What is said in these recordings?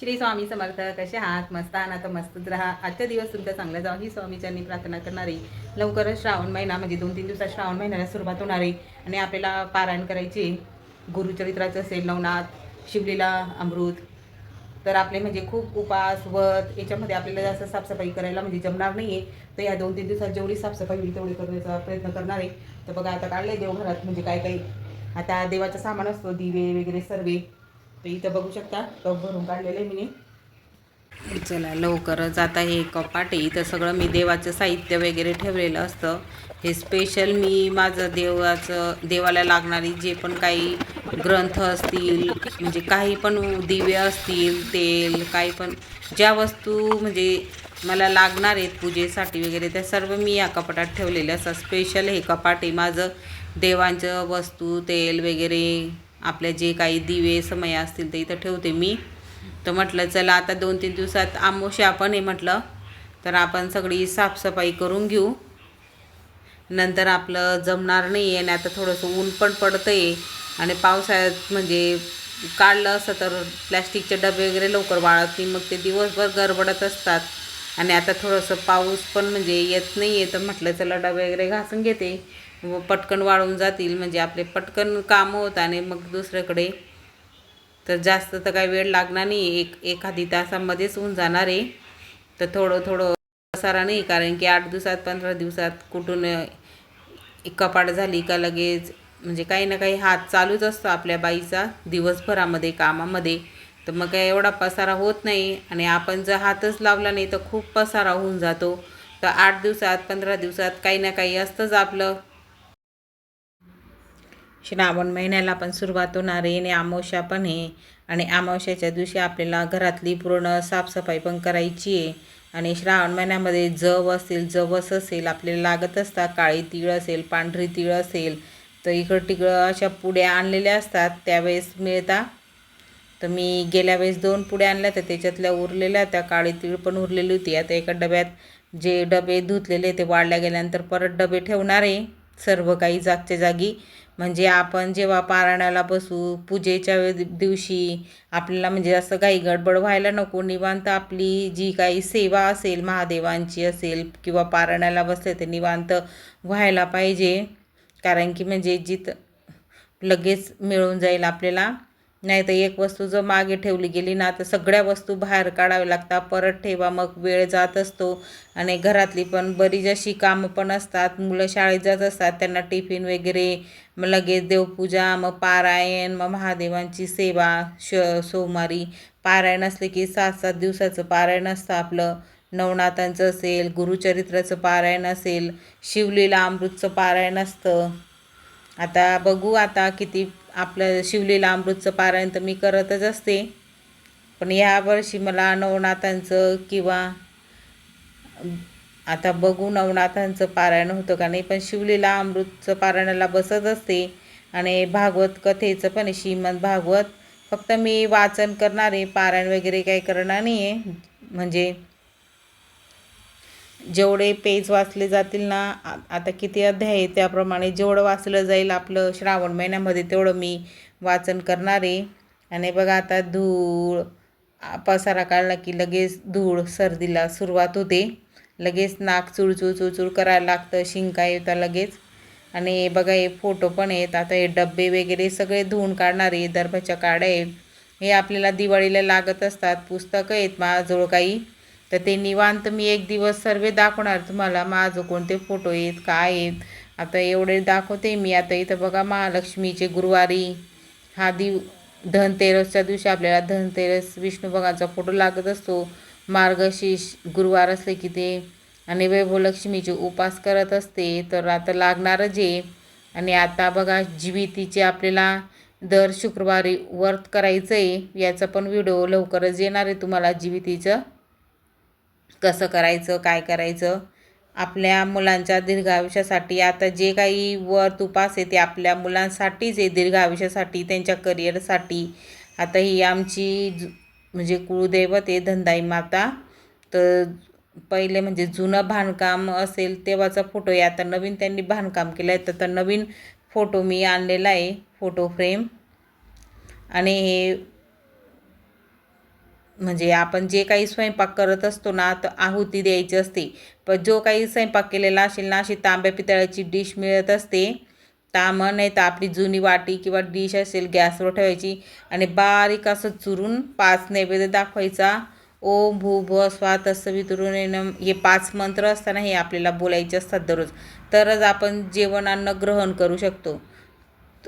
श्री स्वामी समर्थ कसे आहात? मस्त आहात? तर मस्तच राहा. आजचा दिवस तुमचा चांगला जावा. ही स्वामीच्यांनी प्रार्थना करणारी. लवकरच श्रावण महिना म्हणजे दोन तीन दिवसात श्रावण महिन्याला सुरुवात होणार आहे. आणि आपल्याला पारायण करायचे गुरुचरित्राचं असेल नवनाथ शिवलीला अमृत. तर आपले म्हणजे खूप उपास व्रत याच्यामध्ये आपल्याला जास्त साफसफाई करायला म्हणजे जमणार नाही आहे तर या दोन तीन दिवसात जेवढी साफसफाई होईल तेवढी करण्याचा प्रयत्न करणार आहे. तर बघा आता काढले देवघरात म्हणजे काय काही आता देवाचं सामान असतो दिवे वगैरे सर्वे. तर इथं बघू शकता टप भरून काढलेले मी चला लवकरच आता हे कपाट आहे इथं सगळं मी देवाचं साहित्य वगैरे ठेवलेलं असतं. हे स्पेशल मी माझं देवाचं देवाला लागणारी जे पण काही ग्रंथ असतील म्हणजे काही पण दिवे असतील तेल काही पण ज्या वस्तू म्हणजे मला लागणार आहेत पूजेसाठी वगैरे त्या सर्व मी या कपाटात ठेवलेले असतात. स्पेशल हे कपाट आहे माझं देवांचं वस्तू तेल वगैरे आपले जे काही दिवे समय असतील ते इथं ठेवते मी. तर म्हटलं चला आता दोन तीन दिवसात आमोशा पण आहे म्हटलं तर आपण सगळी साफसफाई करून घेऊ. नंतर आपलं जमणार नाही आहे आणि आता थोडंसं ऊन पण पडतं आहे आणि पावसाळ्यात म्हणजे काढलं असं तर प्लॅस्टिकचे डबे वगैरे लवकर वाळत नाही मग ते दिवसभर गडबडत असतात. आणि आता थोडंसं पाऊस पण म्हणजे येत नाही आहे तर म्हटलं चला डबे वगैरे घासून घेते. व पटकन वाळून जातील म्हणजे आपले पटकन कामं होत आणि मग दुसऱ्याकडे तर जास्त तर काही वेळ लागणार नाही. एक एखादी तासामध्येच होऊन जाणार आहे. तर थोडं थोडं पसारा नाही कारण की आठ दिवसात पंधरा दिवसात कुठून एक कपाट झाली का लगेच म्हणजे काही ना काही हात चालूच असतो आपल्या बाईचा दिवसभरामध्ये कामामध्ये. तर मग काय एवढा पसारा होत नाही आणि आपण जर हातच लावला नाही तर खूप पसारा होऊन जातो. तर आठ दिवसात पंधरा दिवसात काही ना काही असतंच आपलं. श्रावण महिन्याला पण सुरुवात होणार आहे. आणि अमावस्या पण आहे. आणि अमावस्याच्या दिवशी आपल्याला घरातली पूर्ण साफसफाई पण करायची आहे. आणि श्रावण महिन्यामध्ये जव असेल जवस असेल आपल्याला लागत असतात. काळी तीळ असेल पांढरी तीळ असेल तर इकडं तिकडं अशा पुड्या आणलेल्या असतात. त्यावेळेस मिळता. तर मी गेल्या वेळेस दोन पुड्या आणल्या तर त्याच्यातल्या उरलेल्या त्या काळी तीळ पण उरलेली होती. आता एका डब्यात जे डबे धुतलेले ते वाढल्या गेल्यानंतर परत डबे ठेवणार आहे. सर्व काही जागच्या जागी. म्हणजे आपण जेव्हा पारायणाला बसू पूजेच्या दिवशी आपल्याला म्हणजे असं काही गडबड व्हायला नको. निवांत आपली जी काही सेवा असेल महादेवांची असेल किंवा पारायणाला बसले ते निवांत व्हायला पाहिजे. कारण की म्हणजे जिथं लगेच मिळून जाईल आपल्याला नाही तर एक वस्तू जर मागे ठेवली गेली ना तर सगळ्या वस्तू बाहेर काढाव्या लागतात. परत ठेवा मग वेळ जात असतो. आणि घरातली पण बरीच अशी कामं पण असतात मुलं शाळेत जात असतात त्यांना टिफिन वगैरे मग लगेच देवपूजा मग पारायण मग महादेवांची सेवा श सोमवारी. पारायण असले की सात सात दिवसाचं पारायण असतं आपलं. नवनाथांचं असेल गुरुचरित्राचं पारायण असेल शिवलीला अमृतचं पारायण असतं. आता बघू आता किती आपलं शिवलीला अमृतचं पारायण तर मी करतच असते. पण या वर्षी मला नवनाथांचं किंवा आता बघू नवनाथांचं पारायण होतं का नाही पण शिवलीला अमृतचं पारायणाला बसत असते. आणि भागवत कथेचं पण श्रीमंत भागवत. फक्त मी वाचन करणार आहे पारायण वगैरे काही करणार नाही आहे म्हणजे जेवढे पेज वाचले जातील ना आता किती अध्याय आहे त्याप्रमाणे जेवढं वाचलं जाईल आपलं श्रावण महिन्यामध्ये तेवढं मी वाचन करणार आहे. आणि बघा आता धूळ पसारा काढला की लगेच धूळ सर्दीला सुरुवात होते. लगेच नाक चुळचुळ चुळचुळ करायला लागतं शिंका येतं लगेच. आणि बघा हे फोटो पण आहेत आता हे डब्बे वगैरे सगळे धुवून काढणार आहे दर्भाच्या काड्या आहेत. हे आपल्याला दिवाळीला लागत असतात पुस्तकं आहेत माझ्याजवळ काही. तर ते निवांत मी एक दिवस सर्व दाखवणार तुम्हाला माझं कोणते फोटो आहेत काय आहेत. आता एवढे दाखवते मी. आता इथं बघा महालक्ष्मीचे गुरुवारी हा दिव धनतेरसच्या दिवशी आपल्याला धनतेरस विष्णू भगवानचा फोटो लागत असतो. मार्गशीर्ष गुरुवार असले की ते. आणि वैभवलक्ष्मीचे उपास करत असते. तर आता लागणारच आहे आणि आता बघा जीवितीचे आपल्याला दर शुक्रवारी वर्त करायचं आहे याचा पण व्हिडिओ लवकरच येणार आहे तुम्हाला जीवितीचं. कसं करायचं काय करायचं? आपल्या मुलांच्या दीर्घ आयुष्यासाठी आता जे काही वर तुपास आहे ते आपल्या मुलांसाठीच आहे दीर्घ आयुष्यासाठी त्यांच्या करिअरसाठी. आता ही आमची जु- म्हणजे कुळदैवत आहे धंदाई माता. तर पहिले म्हणजे जुनं बांधकाम असेल तेव्हाचा फोटो आहे. आता नवीन त्यांनी बांधकाम केलं आहे. तर नवीन फोटो मी आणलेला आहे फोटो फ्रेम. आणि हे म्हणजे आपण जे काही स्वयंपाक करत असतो ना तर आहुती द्यायची असते. पण जो काही स्वयंपाक केलेला असेल ना अशी तांब्या पितळाची डिश मिळत असते. ताम नाही तर आपली जुनी वाटी किंवा डिश असेल गॅसवर ठेवायची आणि बारीक असं चुरून पाच नैवेद्य दाखवायचा. ओम भू भ असं वितरून हे पाच मंत्र असताना हे आपल्याला बोलायचे असतात दररोज. तरच आपण जेवण अन्न ग्रहण करू शकतो.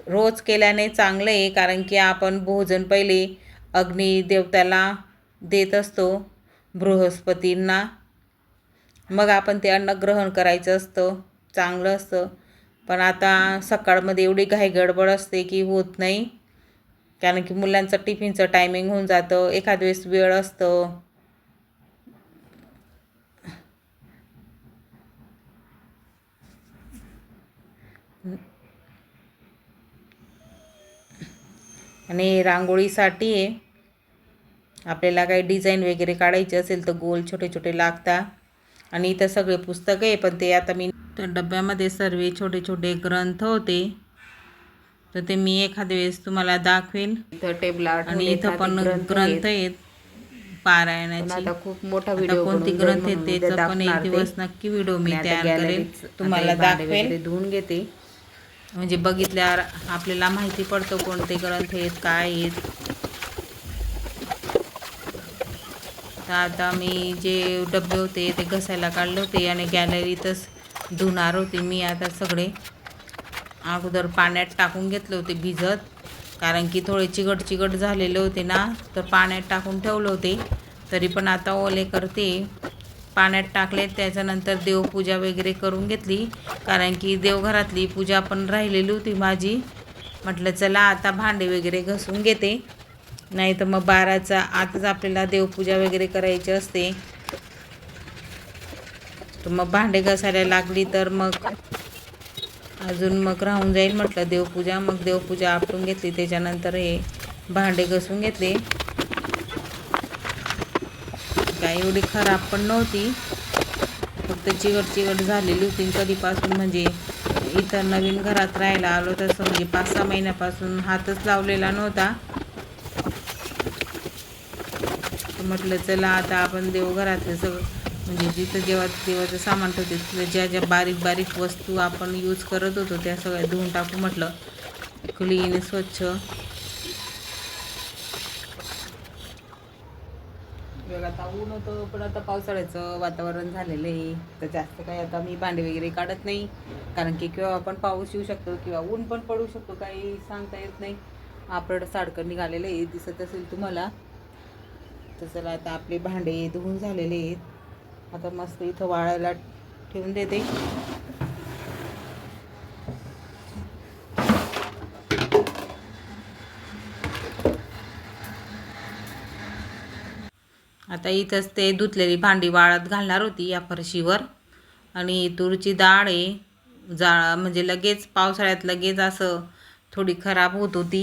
रोज केल्याने चांगलं आहे कारण की आपण भोजन पहिले अग्नी देवताला देत असतो बृहस्पतींना. मग आपण ते अन्न ग्रहण करायचं असतं चांगलं असतं. पण आता सकाळमध्ये एवढी घाई गडबड असते की होत नाही. कारण की मुलांचं टिफिनचं टायमिंग होऊन जातं एखाद वेळेस वेळ असतं. आणि रांगोळीसाठी आहे आपल्याला काही डिझाईन वगैरे काढायची असेल तर गोल छोटे छोटे लागता. आणि इथं सगळे पुस्तकं आहे पण ते आता मी त्या डब्यामध्ये सर्व छोटे छोटे ग्रंथ होते. तर ते मी एखाद्या वेळेस तुम्हाला दाखवेल इथं टेबलावर आणि इथं पण ग्रंथ आहेत. पारायणाची. खूप मोठा व्हिडिओ कोणती ग्रंथ आहेत त्याचा पण एक दिवस नक्की व्हिडिओ मी तयार करेल तुम्हाला दाखवेल धुवून घेते. म्हणजे बघितल्यावर आपल्याला माहिती पडतं कोणते ग्रंथ आहेत काय आहेत. तर आता मी जे डबे होते ते घसायला काढले होते आणि गॅलरीतच धुणार होते मी आता सगळे. अगोदर पाण्यात टाकून घेतले होते भिजत कारण की थोडे चिकट चिकट झालेले होते ना तर पाण्यात टाकून ठेवले होते. तरी पण आता ओले करते. पाण्यात टाकले त्याच्यानंतर देवपूजा वगैरे करून घेतली कारण की देवघरातली पूजा पण राहिलेली होती माझी. म्हटलं चला आता भांडे वगैरे घसून घेते. नाही तर मग बाराचा आताच आपल्याला देवपूजा वगैरे करायची असते. तर मग भांडे घसायला लागली तर मग अजून मग राहून जाईल म्हटलं देवपूजा. मग देवपूजा आपटून घेतली. त्याच्यानंतर हे भांडे घसून घेतले. काय एवढी खराब पण नव्हती. फक्त चिकट चिकट झालेली होती कधीपासून म्हणजे इतर नवीन घरात राहायला आलो तसं म्हणजे पाच सहा महिन्यापासून हातच लावलेला नव्हता. तर म्हटलं चला आता आपण देवघरातलं सगळं म्हणजे जिथं जेव्हा देवाचं सामान ठेवते तिथं ज्या ज्या बारीक बारीक वस्तू आपण यूज करत होतो त्या सगळ्या धुवून टाकू म्हटलं. क्लीन स्वच्छ. बघ आता ऊन होतं पण आता पावसाळ्याचं वातावरण झालेलं आहे. तर जास्त काही आता मी भांडे वगैरे काढत नाही. कारण की किंवा आपण पाऊस येऊ शकतो किंवा ऊन पण पडू शकतो काही सांगता येत नाही. आपलं साडकं निघालेलं आहे दिसत असेल तुम्हाला. तर चला आता आपले भांडे धुवून झालेले आहेत. आता मस्त इथं वाळायला ठेवून देते. आता इथंच ते धुतलेली भांडी वाळत घालणार होती या फरशीवर. आणि तुरीची डाळ आहे. जा म्हणजे लगेच पावसाळ्यात लगेच असं थोडी खराब होत होती.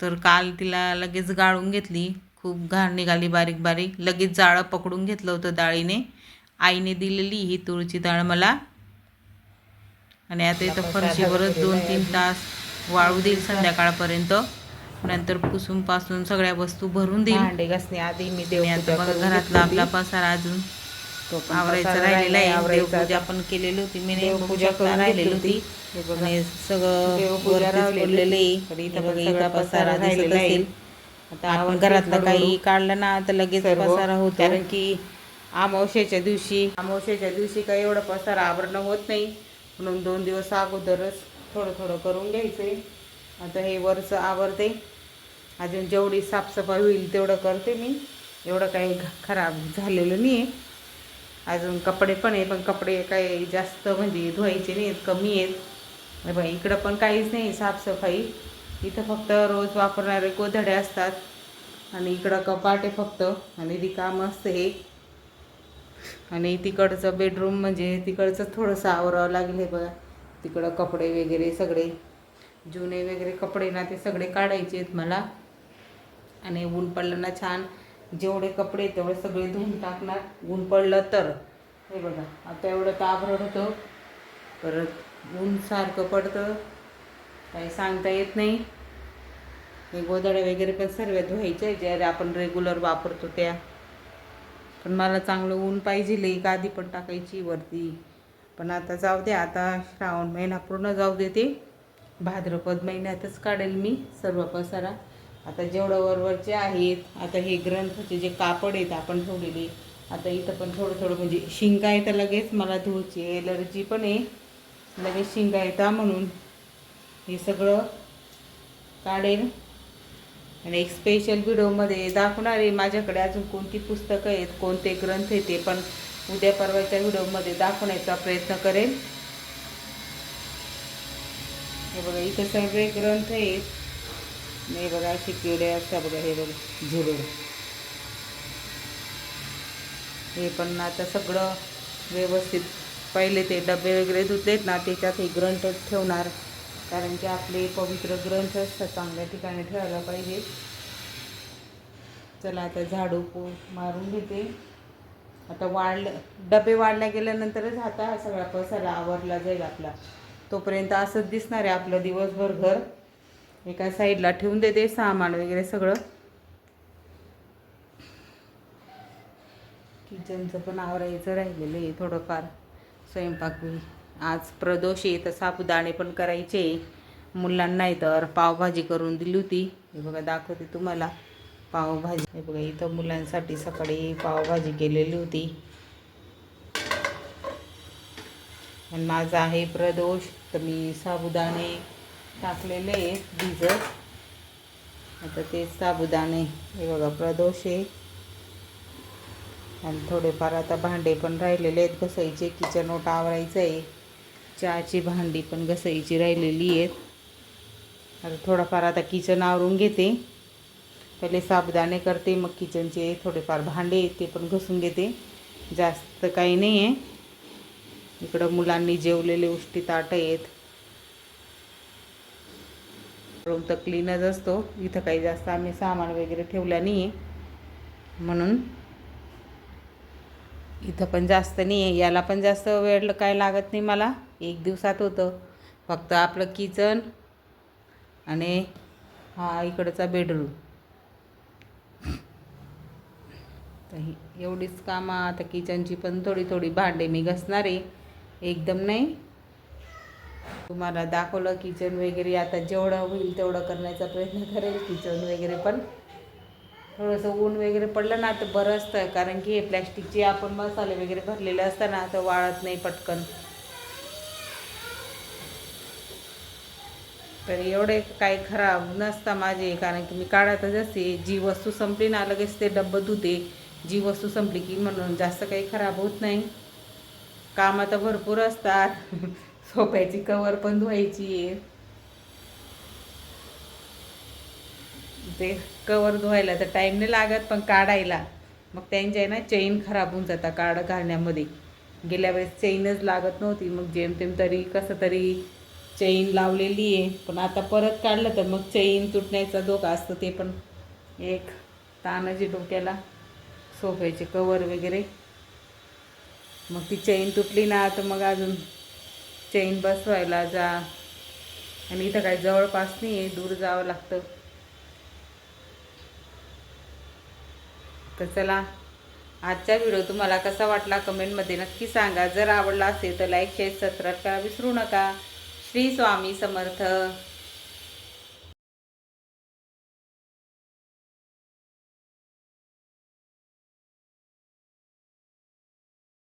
तर काल तिला लगेच गाळून घेतली. खूप घाण निघाली बारीक बारीक. लगेच जाळं पकडून घेतलं होतं डाळीने. आईने दिलेली ही तुळची डाळ मला. आणि आता इथं फरशीवरच दोन तीन तास वाळू देईल संध्याकाळपर्यंत. नंतर पुसून पासून सगळ्या वस्तू भरून देईल. भांडे घासणे आधी मी आता बघा घरातला. आपला पसारा अजून आवरायचा राहिलेला आहे. देवपूजा पण केलेली होती. मी देवपूजा करून राहिलेली होती. आणि सगळं देवपूजा राहिलेली. आहे. इथं बघा पसारा दिसत. असेल. आता आपण घरातलं. काही काढलं ना तर लगेच. पसारा होतो. कारण की अमावस्येच्या दिवशी. अमावस्येच्या दिवशी काही एवढं पसारा आवरणं होत नाही. म्हणून दोन दिवस अगोदरच थोडं थोडं करून घ्यायचंय. आता हे वरचं आवरते. अजून जेवढी साफसफाई होईल तेवढं करते मी. एवढं काही खराब झालेलं नाही आहे अजून कपडे पण आहे पण कपडे काही जास्त म्हणजे धुवायचे नाही आहेत कमी आहेत. बघा इकडं पण काहीच नाही साफसफाई. इथं फक्त रोज वापरणारे गोधडे असतात. आणि इकडं कपाट आहे फक्त. आणि रिकाम असतं हे आणि तिकडचं बेडरूम म्हणजे तिकडचं थोडंसं आवरावं लागेल हे बघा. तिकडं कपडे वगैरे सगळे. जुने वगैरे कपडे ना ते सगळे काढायचे आहेत मला. आणि ऊन पडलं ना छान. जेवढे कपडे तेवढे सगळे धुवून टाकणार. ऊन पडलं तर. हे बघा आता एवढं ताबरट होतं. परत ऊन सारखं पडतं. काही सांगता येत नाही. हे गोदड्या वगैरे पण सर्व धुवायच्या ज्या आपण रेग्युलर वापरतो त्या. पण मला चांगलं ऊन पाहिजे एक आधी पण टाकायची वरती. पण आता जाऊ दे आता श्रावण महिना पूर्ण जाऊ देते भाद्रपद महिन्यातच काढेल मी सर्व पसारा. आता जेवढं वरवरचे आहेत आता हे ग्रंथाचे जे कापड आहेत आपण ठेवलेले आता इथं पण थोडं थोडं म्हणजे शिंगा येतं लगेच मला धुवची एलर्जी पण आहे. लगेच शिंगा येता म्हणून. हे सगळं काढेल आणि एक स्पेशल व्हिडिओमध्ये दाखवणार आहे माझ्याकडे अजून कोणती पुस्तकं आहेत कोणते ग्रंथ आहेत ते पण उद्या परवाच्या व्हिडिओमध्ये दाखवण्याचा प्रयत्न करेन. हे बघा इथं सगळे ग्रंथ आहेत. हे बघा अशी किडे असतात बघा हे बघा झुरळ हे पण आता सगळं व्यवस्थित. पहिले ते डबे वगैरे धुतलेत ना त्याच्यात हे ग्रंथ ठेवणार. कारण की आपले पवित्र ग्रंथ असतात चांगल्या ठिकाणी ठेवायला पाहिजे चला आता झाडू पो मारून घेते. आता वाढलं डबे वाढल्या गेल्यानंतरच आता हा सगळा पसारा आवरला जाईल आपला. तोपर्यंत असंच दिसणार आहे आपलं दिवसभर घर. एका साईडला ठेवून देते सामान वगैरे सगळं. किचनचं पण आवरायचं राहिलेलं आहे थोडंफार. स्वयंपाक आज प्रदोष आहे तर साबुदाणे पण करायचे. मुलांना तर पावभाजी करून दिली होती. हे बघा दाखवते तुम्हाला. पावभाजी. हे बघा इथं मुलांसाठी सकाळी पावभाजी केलेली होती. आणि माझा आहे प्रदोष तर मी साबुदाणे टाकलेले आहेत भिजत. आता ते साबुदाणे हे बघा प्रदोष आहे. आणि थोडेफार आता भांडे पण राहिलेले आहेत घसायचे किचन ओटा आवरायचं आहे चहाची भांडी पण घसायची राहिलेली आहेत. आता थोडाफार आता किचन आवरून घेते. पहिले साबुदाणे करते मग किचनचे थोडेफार भांडे आहेत ते पण घसून घेते. जास्त काही नाही आहे इकडं मुलांनी जेवलेले उष्टी ताट आहेत. रूम तर क्लीनच असतो. इथं काही जास्त आम्ही सामान वगैरे ठेवला नाही आहे म्हणून इथं पण जास्त नाही आहे. याला पण जास्त वेळ काय लागत नाही मला. एक दिवसात होतं. फक्त आपलं किचन आणि हा इकडचा बेडरूम. तर एवढीच कामं आता किचनची पण थोडी थोडी भांडे मी घसणार आहे. एकदम नाही. तुम्हाला दाखवलं किचन वगैरे. आता जेवढं होईल तेवढं करण्याचा प्रयत्न करेल किचन वगैरे पण. थोडंसं ऊन वगैरे पडलं ना तर बरं असतं. कारण की हे प्लॅस्टिकचे आपण मसाले वगैरे भरलेले असताना तर वाळत नाही पटकन. तर एवढे काही खराब नसता माझे कारण की मी काढतच असते. जी वस्तू संपली ना लगेच ते डब्बं धुते. जी वस्तू संपली की म्हणून जास्त काही खराब होत नाही. कामं तर भरपूर असतात. सोप्याची कवर पण धुवायची आहे. ते कवर धुवायला तर टाईम नाही लागत पण काढायला. मग त्यांच्या आहे ना चेन खराब होऊन जातात काढ घालण्यामध्ये. गेल्या वेळेस चेनच लागत नव्हती मग जेमतेम तरी कसं तरी चेन लावलेली आहे. पण आता परत काढलं तर मग चेन तुटण्याचा धोका असतो ते पण एक तानाची डोक्याला सोफ्याचे कवर वगैरे. मग ती चेन तुटली ना तर मग अजून चेन बसवायला जा. आणि इथं काय जवळपास नाही आहे दूर जावं लागतं. तर चला आजचा व्हिडिओ तुम्हाला कसा वाटला कमेंटमध्ये नक्की सांगा. जर आवडला असेल तर लाईक शेअर सबस्क्राईब करा विसरू नका. श्री स्वामी समर्थ.